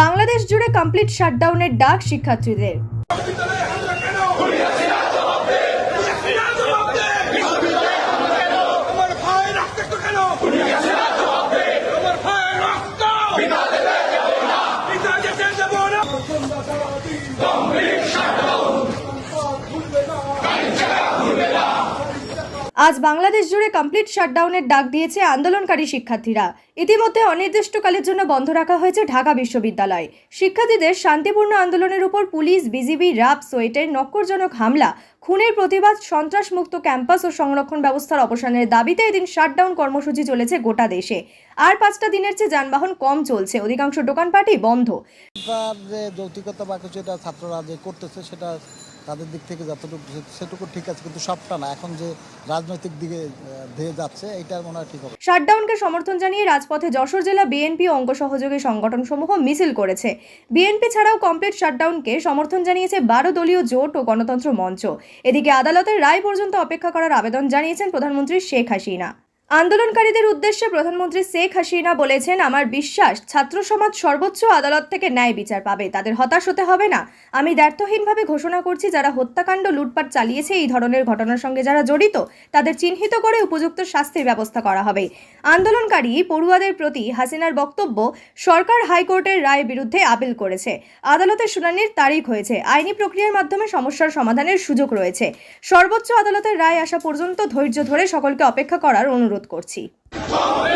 বাংলাদেশ জুড়ে কমপ্লিট শাটডাউনের ডাক শিক্ষার্থীদের। আজ বাংলাদেশ জুড়ে কমপ্লিট শাটডাউনের ডাক দিয়েছে আন্দোলনকারী শিক্ষার্থীরা। ইতিমধ্যে অনির্দিষ্টকালের জন্য বন্ধ রাখা হয়েছে ঢাকা বিশ্ববিদ্যালয়। শিক্ষার্থীদের শান্তিপূর্ণ আন্দোলনের উপর পুলিশ, বিজিবি র্যাব সোয়েটের নক্করজনক হামলা, খুনের প্রতিবাদ, সন্ত্রাসমুক্ত ক্যাম্পাস ও সংরক্ষণ ব্যবস্থার অবসানের দাবিতে এদিন শাটডাউন কর্মসূচি চলেছে গোটা দেশে। আর পাঁচটা দিনের চেয়ে যানবাহন কম চলছে, অধিকাংশ দোকানপাটই বন্ধ। তার যে যৌক্তিকতা বা কিছু এটা ছাত্ররা যে করতেছে, সেটা তাদের দিক থেকে যতটুকু সেটুকু ঠিক আছে, কিন্তু সবটা না। এখন যে রাজনৈতিক দিকে ধেয়ে যাচ্ছে, এইটার মনে হয় ঠিক হবে। শাটডাউনকে সমর্থন জানিয়ে রাজপথে যশোর জেলা বিএনপি অঙ্গ সহযোগী সংগঠনসমূহ মিছিল করেছে। বিএনপি ছাড়াও কমপ্লিট শাটডাউনকে সমর্থন জানিয়েছে বারো দলীয় জোট ও গণতন্ত্র মঞ্চ। এদিকে আদালতের রায় পর্যন্ত অপেক্ষা করার আবেদন জানিয়েছেন প্রধানমন্ত্রী শেখ হাসিনা। আন্দোলনকারীদের উদ্দেশ্যে প্রধানমন্ত্রী শেখ হাসিনা বলেছেন, আমার বিশ্বাস, ছাত্র সমাজ সর্বোচ্চ আদালত থেকে ন্যায় বিচার পাবে। তাদের হতাশ হতে হবে না। আমি দ্ব্যর্থহীনভাবে ঘোষণা করছি, যারা হত্যাকাণ্ড লুটপাট চালিয়েছে, এই ধরনের ঘটনার সঙ্গে যারা জড়িত, তাদের চিহ্নিত করে উপযুক্ত শাস্তির ব্যবস্থা করা হবে। আন্দোলনকারী পড়ুয়াদের প্রতি হাসিনার বক্তব্য, সরকার হাইকোর্টের রায়ের বিরুদ্ধে আপিল করেছে। আদালতের শুনানির তারিখ হয়েছে। আইনি প্রক্রিয়ার মাধ্যমে সমস্যার সমাধানের সুযোগ রয়েছে। সর্বোচ্চ আদালতের রায় আসা পর্যন্ত ধৈর্য ধরে সকলকে অপেক্ষা করার অনুরোধ। করছি। শাটডাউন